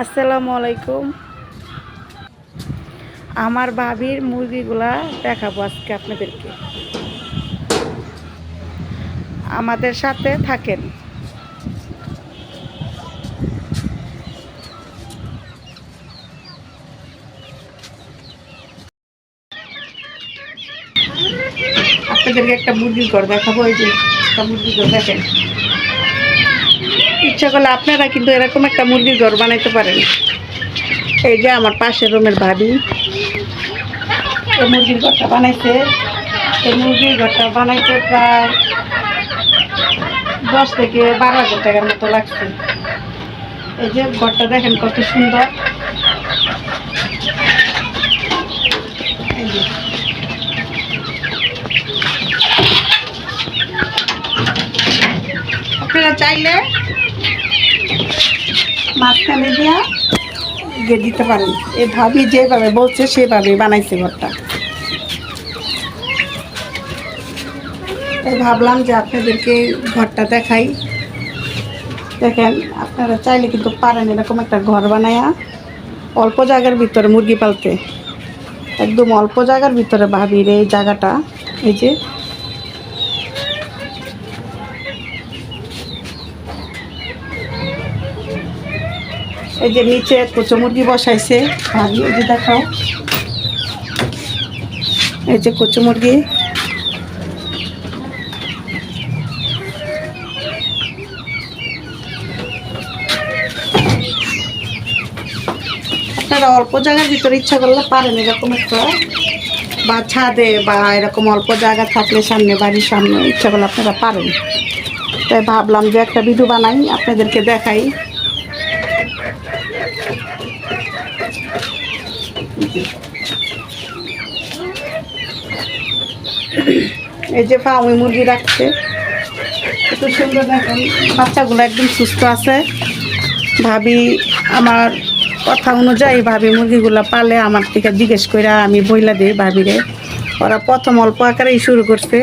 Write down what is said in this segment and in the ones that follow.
আসসালামু আলাইকুম। আমার ভাবির মুরগিগুলা দেখাবো আজকে আপনাদেরকে। আমাদের সাথে থাকেন। আপনাদেরকে একটা মুরগির ঘর দেখাবো, এই যে একটা মুরগির ঘর দেখেন। ইচ্ছা করলে আপনারা কিন্তু এরকম একটা মুরগির ঘর বানাইতে পারেন? এই যে আমার পাশের রুমের ভাবি এই মুরগির ঘরটা বানাইছে। এই মুরগির ঘরটা বানাইতে প্রায় দশ থেকে বারো হাজার টাকার মতো লাগছে। এই যে ঘরটা দেখেন কত সুন্দর। আপনারা চাইলে মাঝখানে দিয়া দিতে পারেন এ ভাবি যেভাবে বলছে সেভাবে বানাইছে ঘরটা। ভাবলাম যে আপনাদেরকে ঘরটা দেখাই। দেখেন, আপনারা চাইলে কিন্তু পারেন এরকম একটা ঘর বানায়া। অল্প জায়গার ভিতরে মুরগি পালতে। একদম অল্প জায়গার ভিতরে ভাবির এই জায়গাটা। এই যে এই যে নিচে কচু মুরগি বসাইছে। ভাবি যে দেখাও। এই যে কচু মুরগি। আপনারা অল্প জায়গার ভিতরে ইচ্ছা করলে পারেন, এরকম একটা। বা ছাদে বা এরকম অল্প জায়গা থাকলে সামনে, বাড়ির সামনে ইচ্ছা করলে আপনারা পারেন। তাই ভাবলাম যে একটা ভিডিও বানাই, আপনাদেরকে দেখাই। এই যে ফাউমি মুরগি রাখছে। কত সুন্দর বাচ্চাগুলো একদম সুস্থ আছে। ভাবি, আমার কথা অনুযায়ী ভাবি মুরগিগুলো পালে আমার থেকে জিজ্ঞেস করে আমি বইলা দিই ভাবিরে। ওরা প্রথম অল্প আকারেই শুরু করছে।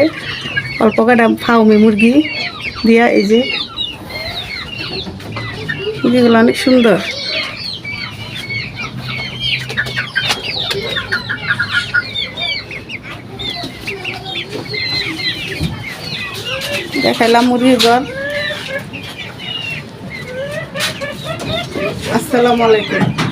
অল্প কটা ফাউমি মুরগি দিয়া এই যে। মুরগিগুলো অনেক সুন্দর। দেখাইলাম মুরগির ঘর। আসসালামু আলাইকুম।